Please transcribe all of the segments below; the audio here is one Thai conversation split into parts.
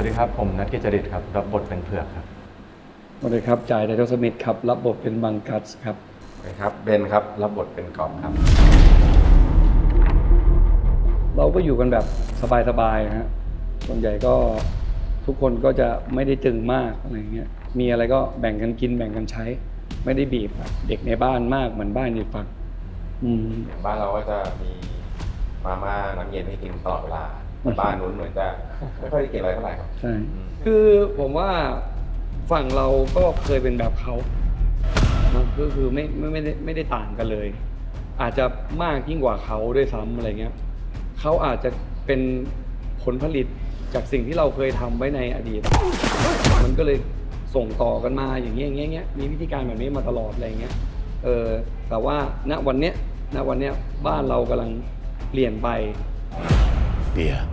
วัสดีครับ ผมนัทกิจจริตครับ รับบทเป็นเผือกครับสวัสดีครับจ่ายไดโรสมิธครับ รับบทเป็นบังกัสครับนะครับเบนครับ รับบทเป็นกอบครับ เราก็อยู่กันแบบสบายๆนะฮะส่วนใหญ่ก็ทุกคนก็จะไม่ได้จึงมากอะไรเงี้ย มีอะไรก็แบ่งกันกินแบ่งกันใช้ ไม่ได้บีบอะเด็กในบ้านมากเหมือนบ้านอีกฝั่งอืมบ้านเราก็จะมีมาม่าน้ำเย็นให้กินตลอดเวลาแต่บ้านนู้นเหมือนจะไม่ค่อยได้กินอะไรเท่าไหร่ครับใช่ คือผมว่าฝั่งเราก็เคยเป็นแบบเขานะก็คือไม่ไม่ไม่ได้ไม่ได้ต่างกันเลย อาจจะมากยิ่งกว่าเขาด้วยซ้ำอะไรเงี้ยเขาอาจจะเป็นผลผลิตจากสิ่งที่เราเคยทำไว้ในอดีต มันก็เลยส่งต่อกันมาอย่างเงี้ยอย่างเงี้ยอย่างเงี้ยมีวิธีการแบบนี้มาตลอดอะไรเงี้ย เออแต่ว่าณวันเนี้ยณวันเนี้ยบ้านเรากำลังเปลี่ยนไป เบียร์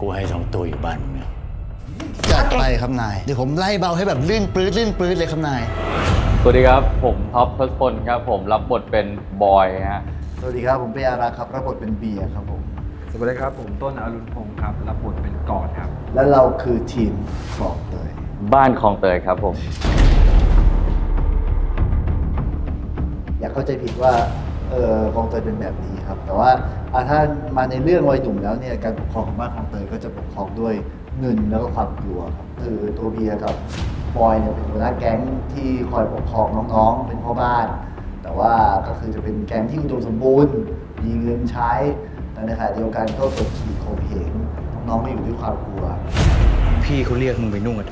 กูให้สองตัวอยู่บ้านมึงเนี่ยจัดไปครับนาย เดี๋ยวผมไล่เบาให้แบบลื่นปลื้ดลื่นปลื้ดเลยครับนาย สวัสดีครับ ผมท็อปทศพลครับ ผมรับบทเป็นบอยฮะสวัสดีครับ ผมเปียอารักษ์ครับรับบทเป็นเบียร์ครับผม สวัสดีครับ ผมต้นอรุณพงศ์ครับ รับบทเป็นกอดครับ และเราคือทีมกรอบเตยบ้านคลองเตยครับผม อย่าเข้าใจผิดว่า เออกองเตยเป็นแบบนี้ครับ แต่ว่าอะถ้ามาในเรื่องวัยหนุ่มแล้วเนี่ยการปกครองของบ้านคลองเตยก็จะปกครองด้วยเงินแล้วก็ความกลัวครับคือตัวเบียร์กับบอยเนี่ยเป็นหัวหน้าแก๊งที่คอยปกครองน้องๆ เป็นพ่อบ้าน แต่ว่าก็คือจะเป็นแก๊งที่อุดมสมบูรณ์ มีเงินใช้แต่ในขณะเดียวกันก็กดขี่ข่มเหงน้องๆไม่อยู่ด้วยความกลัว พี่เขาเรียกมึงไปนวด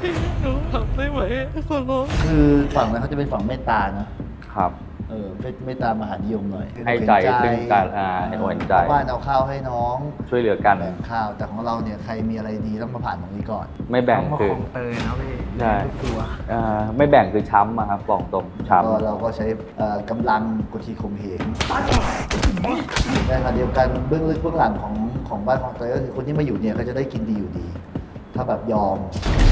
คือฝั่งนั้นเขาจะเป็นฝั่งเมตตานะครับ เออเมตตามหานิยมหน่อยให้ใจซึ่งกันอ่าให้เห็นใจบ้านเอาข้าวให้น้องช่วยเหลือกันแบ่งข้าวแต่ของเราเนี่ยใครมีอะไรดีต้องมาผ่านตรงนี้ก่อน ไม่แบ่งเขามาคือของเตยนะพี่ใช่ทุกตัวอ่าไม่แบ่งคือช้ำอะครับบอกตรงช้ก็เราก็ใช้เอ่อกำลังกดขี่ข่มเหงในขณะเดียวกันเบื้องลึกเบื้องหลังของของบ้านของเตยก็คือคนที่มาอยู่เนี่ยเขาจะได้กินดีอยู่ดี ถ้าแบบยอม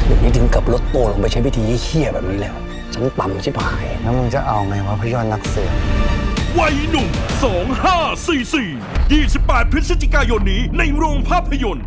เดี๋ยวนี้ถึงกับลดโตลงไปใช้วิธีเหี้ยๆแบบนี้แล้ว ฉันต่ำชิบหาย แล้วมึงจะเอาไงวะพยอนนักเสือวัยหนุ่ม 2544 28 พฤศจิกายนนี้ในโรงภาพยนตร์